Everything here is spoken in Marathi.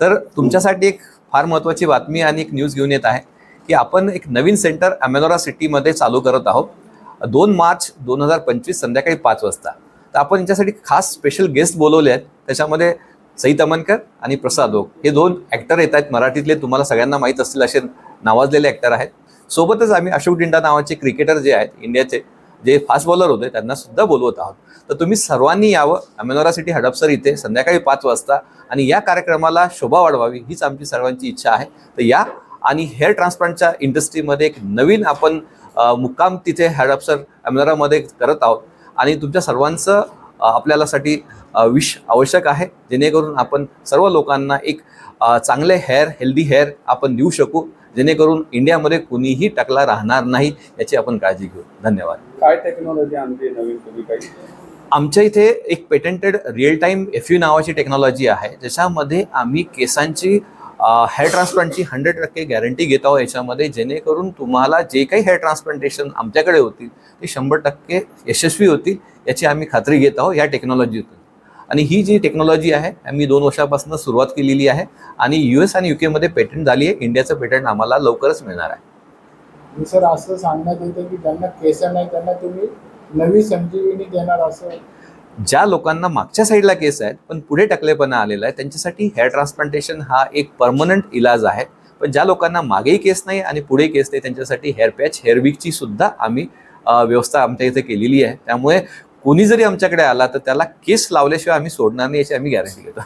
तर तुमच्यासाठी एक फार महत्त्वाची बातमी आणि एक न्यूज घेऊन येत आहे की आपण एक नवीन सेंटर अमेनोरा सिटीमध्ये चालू करत आहोत. दोन मार्च दोन हजार पंचवीस संध्याकाळी पाच वाजता. तर आपण यांच्यासाठी खास स्पेशल गेस्ट बोलवले आहेत. त्याच्यामध्ये सई तमनकर आणि प्रसाद ओक. हे दोन ॲक्टर येत आहेत मराठीतले. तुम्हाला सगळ्यांना माहीत असतील असे नावाजलेले ॲक्टर आहेत. सोबतच आम्ही अशोक डिंडा नावाचे क्रिकेटर जे आहेत इंडियाचे जे फास्ट बॉलर होते त्यांना सुद्धा बोलवत आहोत. तर तुम्ही सर्वांनी यावं. अमेनोरा सिटी हडपसर इथे संध्याकाळी पाच वाजता आणि या कार्यक्रमाला शोभा वाढवावी हीच आमची सर्वांची इच्छा आहे. तर या आणि हेअर ट्रान्सप्लांटच्या इंडस्ट्रीमध्ये एक नवीन आपण मुक्काम तिथे हडपसर अमेनोरामध्ये करत आहोत. आणि तुमच्या सर्वांचं आपल्यालासाठी विश आवश्यक आहे. जेणेकरून आपण सर्व लोकांना एक चांगले हेअर हेल्दी हेअर आपण देऊ शकू. जेणेकरून इंडियामध्ये कुणीही टकला राहणार नाही याची आपण काळजी घेऊ. धन्यवाद. काय टेक्नॉलॉजी आणते नवीन तुम्ही काही? आमच्या इथे एक patented real time F U नावाची टेक्नॉलॉजी आहे. ज्याच्यामध्ये आम्ही केसांची हेअर ट्रान्सप्लांटची हंड्रेड टक्के गॅरंटी घेत आहोत याच्यामध्ये जेणेकरून तुम्हाला जे काही हेअर ट्रान्सप्लांटेशन आमच्याकडे होतील ते शंभर टक्के यशस्वी होतील याची आम्ही खात्री घेत आहोत या टेक्नॉलॉजीतून आणि ही जी टेक्नॉलॉजी आहे आम्ही दोन वर्षापासून सुरुवात केलेली आहे आणि यू एस आणि युकेमध्ये पेटंट झाली आहे इंडियाचं पेटंट आम्हाला लवकरच मिळणार आहे. सर असं सांगण्यात येतं की त्यांना केस नाही त्यांना तुम्ही नवी संजीवनी देणार असं ज्या लोकांना मागच्या साईडला केस आहेत पण पुढे टकलेपणा आलेला आहे त्यांच्यासाठी हेअर ट्रान्सप्लांटेशन हा एक परमनंट इलाज आहे. पण ज्या लोकांना मागेही केस नाही आणि पुढे केस नाही त्यांच्यासाठी हेअर पॅच हेअर विकची सुद्धा आम्ही व्यवस्था आमच्या इथे केलेली आहे. त्यामुळे कोणी जरी आमच्याकडे आला तर त्याला केस लावल्याशिवाय आम्ही सोडणार नाही याची आम्ही गॅरंटी घेतो.